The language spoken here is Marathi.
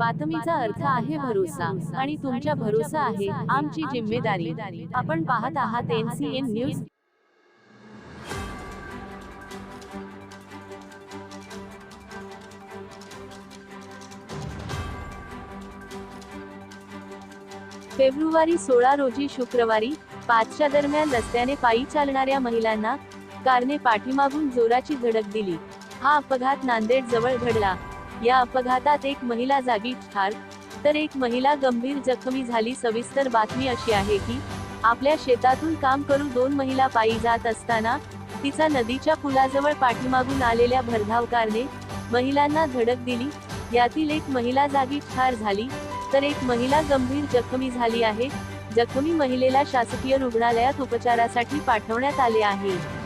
बातमीचा अर्थ आहे भरोसा आणि तुमच्या भरोसा आहे आमची जिम्मेदारी. आपण पाहत आहात एनसीएन न्यूज. फेब्रुवारी सोळा रोजी शुक्रवारी पाचच्या दरम्यान रस्त्याने पायी चालणाऱ्या महिलांना कारने पाठीमागून जोराची धडक दिली. हा अपघात नांदेड जवळ घडला. या अपघातात एक महिला जागी ठार तर एक महिला गंभीर जखमी झाली. सविस्तर बातमी अशी आहे की आपल्या शेतातून काम करू दोन महिला पायी जात असताना तिचा नदीच्या पुलाजवळ पाठीमागून आलेल्या भरधाव कारने महिलांना धडक दिली. यातील एक महिला जागी ठार झाली तर एक महिला गंभीर जखमी झाली आहे. जखमी महिलेला शासकीय रुग्णालयात उपचारासाठी पाठवण्यात आले आहे.